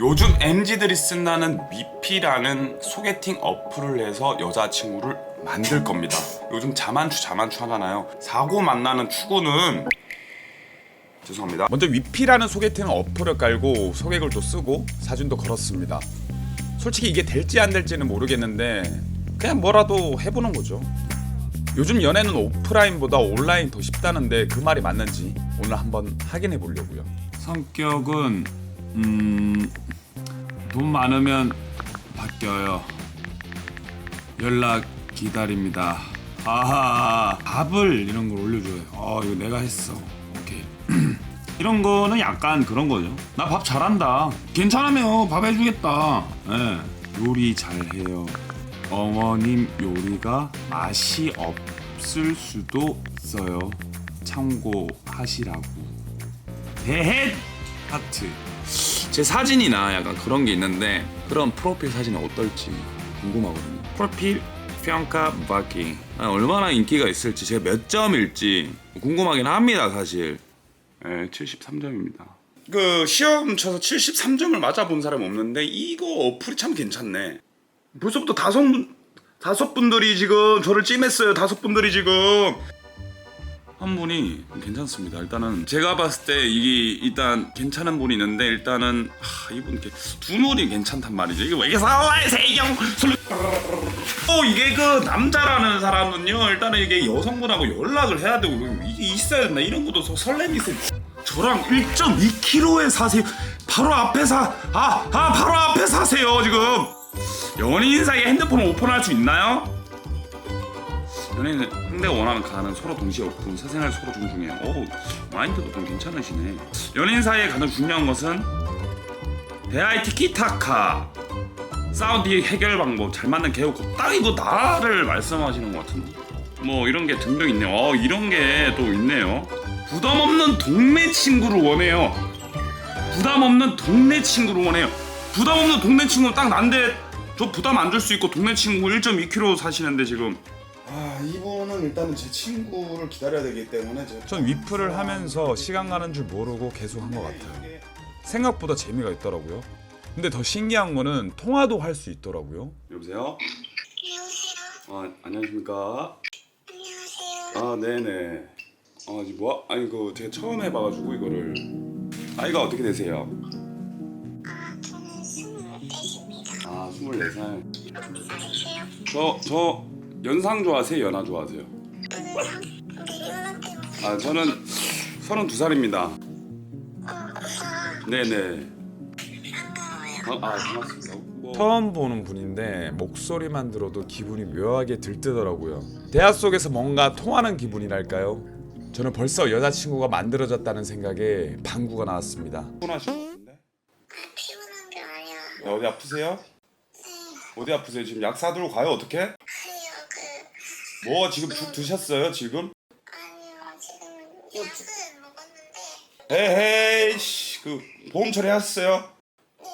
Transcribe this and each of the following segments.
요즘 MZ들이 쓴다는 미피라는 소개팅 어플을 해서 여자친구를 만들 겁니다. 요즘 자만추 자만추 하잖아요. 사고 만나는 추구는 죄송합니다. 먼저 위피라는 소개팅 어플을 깔고 소개글 도 쓰고 사진도 걸었습니다. 솔직히 이게 될지 안 될지는 모르겠는데 그냥 뭐라도 해보는 거죠. 요즘 연애는 오프라인보다 온라인 더 쉽다는데 그 말이 맞는지 오늘 한번 확인해 보려고요. 성격은 음, 돈 많으면 바뀌어요. 연락 기다립니다. 아하, 밥을 이런 걸 올려줘요. 어, 이거 내가 했어. 오케이. 이런 거는 약간 그런 거죠. 나 밥 잘한다. 괜찮으면 밥 해주겠다. 예. 요리 잘해요. 어머님 요리가 맛이 없을 수도 있어요. 참고하시라고. 대헷 하트. 제 사진이나 약간 그런 게 있는데 그런 프로필 사진이 어떨지 궁금하거든요. 프로필 평가 받기 아, 얼마나 인기가 있을지 제가 몇 점일지 궁금하긴 합니다 사실. 네, 73점입니다. 그 시험 쳐서 73점을 맞아본 사람 없는데 이거 어플이 참 괜찮네. 벌써부터 다섯 분 다섯 분들이 지금 저를 찜했어요. 다섯 분들이 지금 한 분이 괜찮습니다. 일단은 제가 봤을 때 이게 일단 괜찮은 분이 있는데 일단은 하, 이분 두 분이 괜찮단 말이죠. 이게 왜 사와의 세경 술. 또 이게 그 남자라는 사람은요 일단은 이게 여성분하고 연락을 해야 되고 이게 있어야 된다 이런 것도 서- 설렘이 있어요. 저랑 1.2km에 사세요. 바로 앞에 사. 아, 아 바로 앞에 사세요 지금. 연인 사이에 핸드폰 오픈할 수 있나요? 연예인 상대가 원하는 가는 서로 동시에 오픈 사생활 서로 존중해. 오 마인드도 좀 괜찮으시네. 연인 사이에 가장 중요한 것은 대화의 티키타카. 사우디 해결 방법 잘 맞는 개우고 딱 이거 나를 말씀하시는 것 같은데. 뭐 이런 게 등등 있네요. 어 이런 게 또 있네요. 부담 없는 동네 친구를 원해요. 부담 없는 동네 친구를 원해요. 부담 없는 동네 친구 딱 난데 저 부담 안 줄 수 있고 동네 친구 1.2km 사시는데 지금 아 이분은 일단은 제 친구를 기다려야 되기 때문에 제가 전 위프를 하면서 시간 가는 줄 모르고 계속 한 것 같아요. 생각보다 재미가 있더라고요. 근데 더 신기한 거는 통화도 할 수 있더라고요. 여보세요? 안녕하세요. 아 안녕하십니까? 안녕하세요. 아 네네. 아 지금 뭐 아니 그 제가 처음 해봐가지고 이거를 나이가 어떻게 되세요? 아, 저는 스물넷입니다. 아 24살. 몇 살이세요? 저 저 연상 좋아하세요? 연하 좋아하세요? 아 저는 32살입니다. 어, 우선 네네. 반가워요. 아, 아 반갑습니다. 뭐... 처음 보는 분인데 목소리만 들어도 기분이 묘하게 들뜨더라고요. 대화 속에서 뭔가 통하는 기분이랄까요? 저는 벌써 여자친구가 만들어졌다는 생각에 방구가 나왔습니다. 피곤하신 것 같은데? 피곤한 게 아니야. 야, 어디 아프세요? 네. 어디 아프세요? 지금 약 사들고 가요 어떻게? 그뭐 지금 죽 드셨어요 지금? 아니요, 지금 약은 먹었는데 에헤이 씨그 보험 처리하셨어요? 네,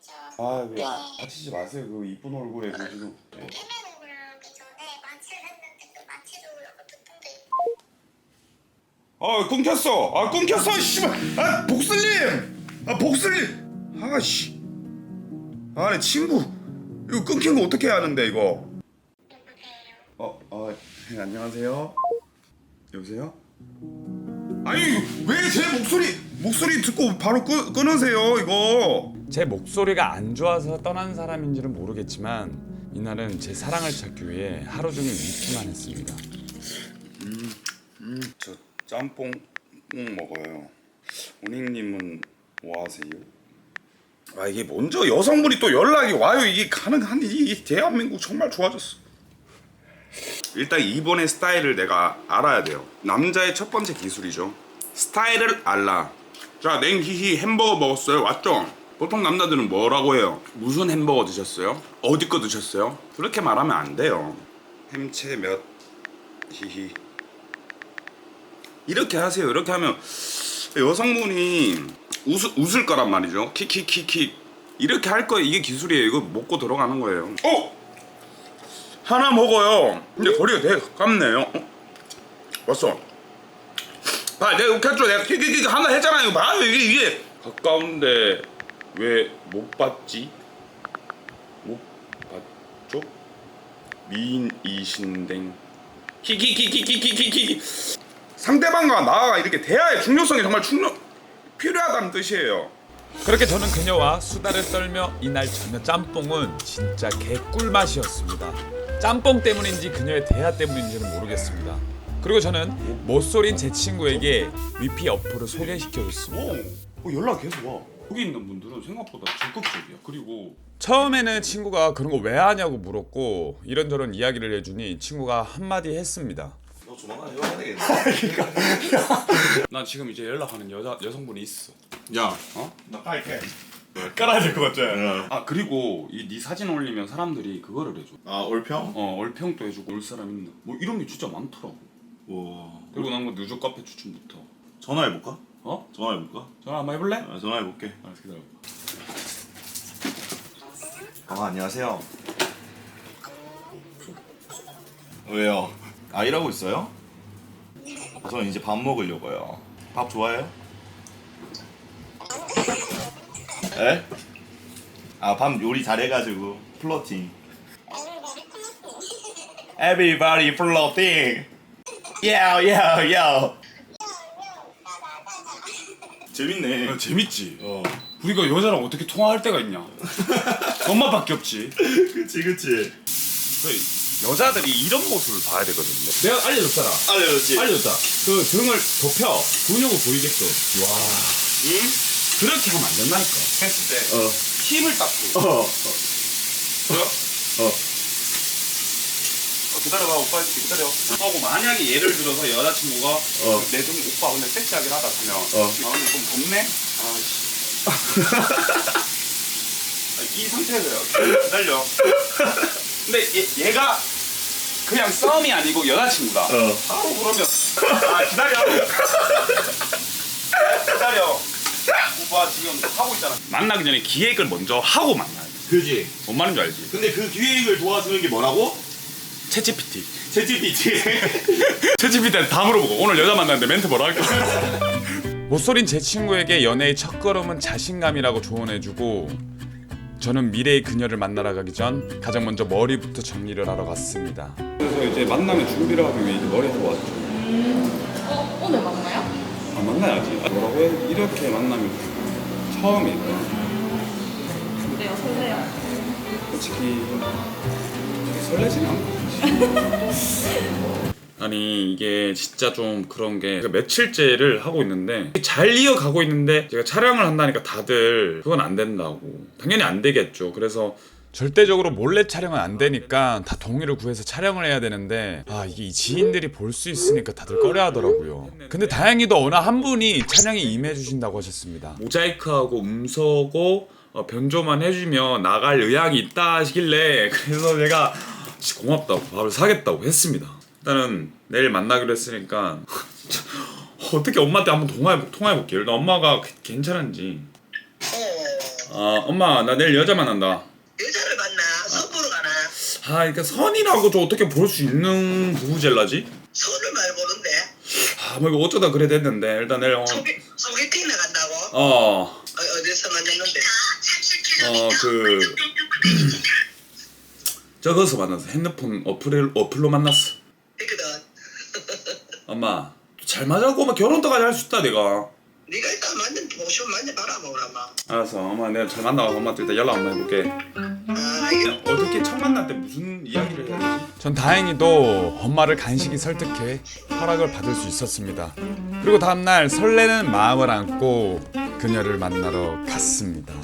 저 아, 왜 다치지 마세요. 그 이쁜 얼굴에 그 지금. 네. 전에 마취를 했는데 그 마취도 약간 듣던데 아, 끊겼어. 아, 끊겼어. 씨발. 아, 복슬님. 아, 복슬님. 아, 씨. 아, 내 친구. 이거 끊긴 거 어떻게 하는데 이거? 네, 안녕하세요. 여보세요? 아니, 왜 제 목소리 목소리 듣고 바로 끊, 끊으세요, 이거? 제 목소리가 안 좋아서 떠난 사람인지는 모르겠지만 이날은 제 사랑을 찾기 위해 하루 종일 위키만 했습니다. 음, 저 짬뽕 꼭 먹어요. 오닝님은 뭐 하세요? 아 이게 먼저 여성분이 또 연락이 와요. 이게 가능한 이 대한민국 정말 좋아졌어. 일단 이번의 스타일을 내가 알아야 돼요. 남자의 첫 번째 기술이죠. 스타일을 알라. 자, 냉히히 햄버거 먹었어요. 왔죠? 보통 남자들은 뭐라고 해요? 무슨 햄버거 드셨어요? 어디 거 드셨어요? 그렇게 말하면 안 돼요. 햄채 몇 히히. 이렇게 하세요. 이렇게 하면 여성분이 웃, 웃을 거란 말이죠. 킥킥킥킥 이렇게 할 거예요. 이게 기술이에요. 이거 먹고 들어가는 거예요. 어? 하나 먹어요. 근데 거리가 되게 가깝네요. 어? 왔어. 봐, 내가 이렇게 했죠. 내가 킥킥킥 하나 했잖아요. 봐, 이게 이게 가까운데 왜 못 봤지? 못 봤죠? 미인이신댕 키키키키키키키키 상대방과 나가 이렇게 대화의 중요성이 정말 중요 필요하다는 뜻이에요. 그렇게 저는 그녀와 수다를 떨며 이날 저녁 짬뽕은 진짜 개꿀맛이었습니다. 짬뽕 때문인지 그녀의 대화 때문인지는 모르겠습니다. 그리고 저는 못소린 제 친구에게 위피 어플을 소개시켜줬습니다. 오, 어, 연락 계속 와. 여기 있는 분들은 생각보다 적극적이야. 그리고 처음에는 친구가 그런 거 왜 하냐고 물었고 이런저런 이야기를 해주니 친구가 한마디 했습니다. 너 조만간 헤어져야 되겠네. 난 지금 이제 연락하는 여자 여성분이 있어. 야, 어? 나 깔게. 깔아야 될 것 같지? 아 그리고 이 네 사진 올리면 사람들이 그거를 해줘. 아, 올평? 어 얼평도 해주고 올 사람 있나? 뭐 이런 게 진짜 많더라고. 와. 그리고 난뭐 누적 카페 추천부터. 전화해 볼까? 어? 전화해 볼까? 전화 한번 해볼래? 아, 전화해 볼게. 알았어 기다려. 아, 안녕하세요. 왜요? 아, 일하고 있어요? 저는 이제 밥 먹으려고요. 밥 좋아해요? 에? 아, 밥 요리 잘해가지고 플러팅. Everybody floating. Yeah, yeah, yeah. 재밌네. 야, 재밌지. 어. 우리가 여자랑 어떻게 통화할 때가 있냐? 엄마밖에 없지. 그치, 그치. 그 여자들이 이런 모습을 봐야 되거든요. 내가 알려줬잖아. 알려줬지? 알려줬다. 그 등을 덮여 근육을 보이게끔. 와. 응? 그렇게 하면 안 된다니까. 했을 때 어. 힘을 딱 줘. 어. 그래요? 어. 기다려봐, 오빠 해줄게, 기다려. 하고 만약에 예를 들어서 여자친구가 어. 내등 오빠 근데 섹시하긴 하다 하면 어. 아 근데 좀 덥네? 아씨 이 상태에서요 기다려 근데 얘, 얘가 그냥 썸이 아니고 여자친구다 어. 바로 그러면 아 기다려 기다려 오빠 지금 하고 있잖아 만나기 전에 기획을 먼저 하고 만나야 돼 그지? 뭔 말인지 알지? 근데 그 기획을 도와주는 게 뭐라고? 채찌피티 채찌피티. 채찌피티한테 다 물어보고 오늘 여자 만났는데 멘트 뭐라 할까? 못소린 제 친구에게 연애의 첫걸음은 자신감이라고 조언해주고 저는 미래의 그녀를 만나러 가기 전 가장 먼저 머리부터 정리를 하러 갔습니다. 그래서 이제 만나면 준비를 하기 위해 이제 머리 하러 왔죠 어, 오늘 만나요? 아 만나야지 뭐라고 해? 이렇게 만나면 처음이니까 그래요, 설레요. 솔직히 설레진 않고. 아니 이게 진짜 좀 그런 게 제가 며칠째를 하고 있는데 잘 이어가고 있는데 제가 촬영을 한다니까 다들 그건 안 된다고. 당연히 안 되겠죠. 그래서 절대적으로 몰래 촬영은 안 되니까 다 동의를 구해서 촬영을 해야 되는데 아 이게 이 지인들이 볼 수 있으니까 다들 꺼려 하더라고요. 근데 다행히도 어느 한 분이 촬영에 임해 주신다고 하셨습니다. 모자이크하고 음소거 어, 변조만 해주면 나갈 의향이 있다 하시길래 그래서 제가 고맙다고 밥을 사겠다고 했습니다. 일단은 내일 만나기로 했으니까 어떻게 엄마한테 한번 통화해 통화해 볼게요. 일단 엄마가 그- 괜찮은지. 아 엄마 나 내일 여자 만난다. 여자를 만나 선보러 가나 아 그러니까 선이라고 좀 어떻게 볼 수 있는 부부젤라지? 손을 말 보는데. 아 뭐 이거 어쩌다 그래 됐는데 일단 내일 어, 소개, 소개팅 나간다고? 어. 어, 어디서 만났는데? 어그 저거서 만났어? 핸드폰 어플 어플로 만났어. 했거든 엄마 잘 맞았고 엄마 결혼도까지 할 수 있다 내가 네가 일단 만든 보시면 만져봐라 뭐라마 알았어 엄마 내가 잘 만나고 엄마한테 일단 연락 한번 해볼게 아 이게 어떻게 첫 만날 때 무슨 이야기를 해야 되지? 전 다행히도 엄마를 간신히 설득해 허락을 받을 수 있었습니다. 그리고 다음날 설레는 마음을 안고 그녀를 만나러 갔습니다.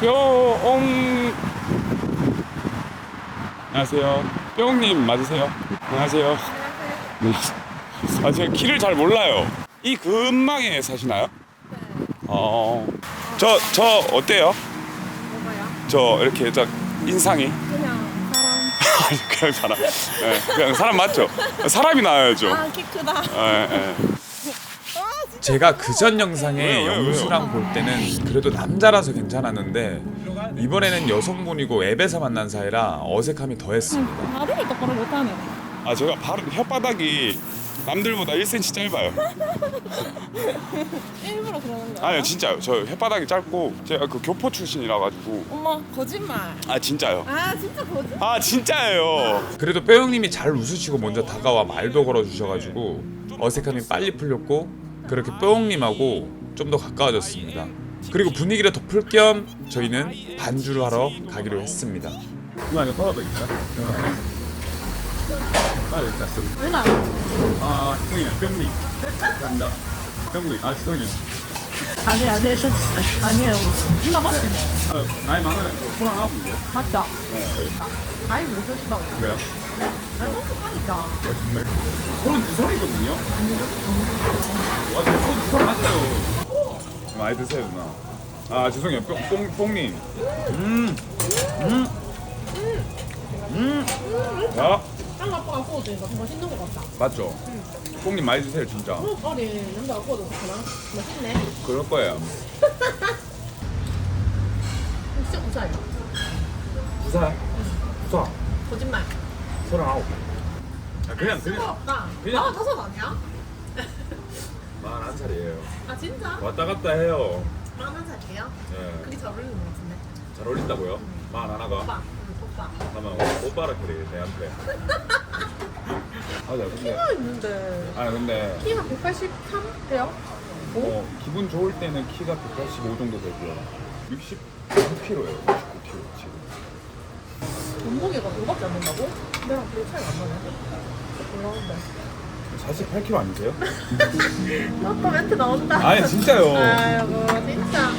뿅 안녕하세요 뿅님 맞으세요? 안녕하세요 네. 아 제가 길을 잘 몰라요 이 근방에 사시나요? 어 저 저 어때요? 뭐가요? 저 이렇게 딱 인상이 그냥 사람. 아니, 그냥 사람 예, 그냥 사람 맞죠? 사람이 나와야죠 아, 키 크다. 예, 예. 제가 그전 영상에 왜요, 왜요, 영수랑 볼 때는 그래도 남자라서 괜찮았는데 이번에는 여성분이고 앱에서 만난 사이라 어색함이 더했습니다. 말을 똑바로 못하네. 아 제가 바로 혓바닥이 남들보다 1cm 짧아요. 일부러 그러는 거야? 아니요 진짜요. 저 혓바닥이 짧고 제가 그 교포 출신이라 가지고 엄마 거짓말. 아 진짜요. 아 진짜 거짓. 아 진짜예요. 그래도 뼈형님이 잘 웃으시고 먼저 다가와 말도 걸어주셔가지고 어색함이 빨리 풀렸고 그렇게 뼈형님하고 좀 더 가까워졌습니다. 그리고 분위기를 덮을 겸 저희는 반주를 하러 가기로 했습니다. 이거 아니야 털어도 있 나? 아 일단 왜 나? 아 형이야 병리 간다. 병리 아 형이야. 아니 아니 저 아니에요. 누나 맞지? 나이 많아요. 불안하던데. 맞죠? 아이 무슨 시방? 왜요? 아니 똑똑하니까. 서른 두 살이거든요. 와, 저 서른 두살 맞아요. 많이 드세요 누나. 아 죄송해요, 뽕, 뽕, 뽕님. 음, 음, 음. 야, 딴 아빠가 구워주니까 더 맛있는 것 같다. 맞죠? 뽕님 많이 드세요 진짜. 어, 아니 남자가 구워도 그렇구나. 맛있네. 그럴 거예요. 진짜 부자야. 부산, 부산, 거짓말. 서른 아홉. 아, 그냥 그냥 없다. 그냥- 아 다섯 아니야? 만한 살이에요. 아 진짜? 왔다 갔다 해요. 만한 살이에요? 예, 그게 잘 어울리는 것 같은데. 잘 어울린다고요? 만 하나가. 오빠, 하면 오빠라 그래 내한테. 맞아 근데 키가 있는데 아 근데 키가 183 돼요? 어, 기분 좋을 때는 키가 185 정도 되고요. 69kg예요. 69kg 지금. 몸무게가 그거밖에 안 된다고? 내랑 별 차이가 안 나네. 올라온다. 48kg 아니세요? 아빠 멘트 나온다. 아니 진짜요. 아이고 진짜.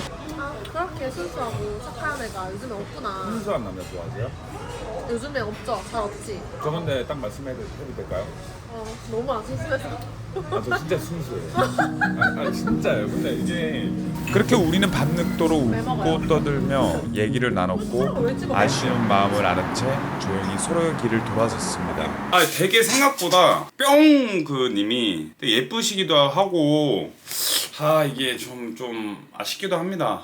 아, 그렇게 순수하고 착한 애가 요즘에 없구나. 순수한 남자 좋아하세요? 요즘에 없죠? 잘 없지? 저 근데 딱 말씀해도 해도 될까요? 어, 너무 안 순수해서. 아 저 진짜 순수해요. 아, 아 진짜요. 근데 이게 그렇게 우리는 밤늦도록 웃고 떠들며 얘기를 나눴고 아쉬운 마음을 아는 채 조용히 서로의 길을 돌아섰습니다. 아 되게 생각보다 뿅 그 님이 되게 예쁘시기도 하고 아 이게 좀 좀 아쉽기도 합니다.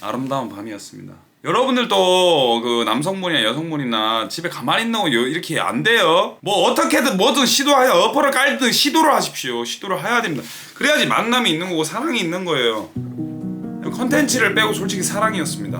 아름다운 밤이었습니다. 여러분들도 그 남성분이나 여성분이나 집에 가만히 있는 거 요- 이렇게 안 돼요. 뭐 어떻게든 뭐든 시도하여 어퍼를 깔든 시도를 하십시오. 시도를 해야 됩니다. 그래야지 만남이 있는 거고 사랑이 있는 거예요. 컨텐츠를 빼고 솔직히 사랑이었습니다.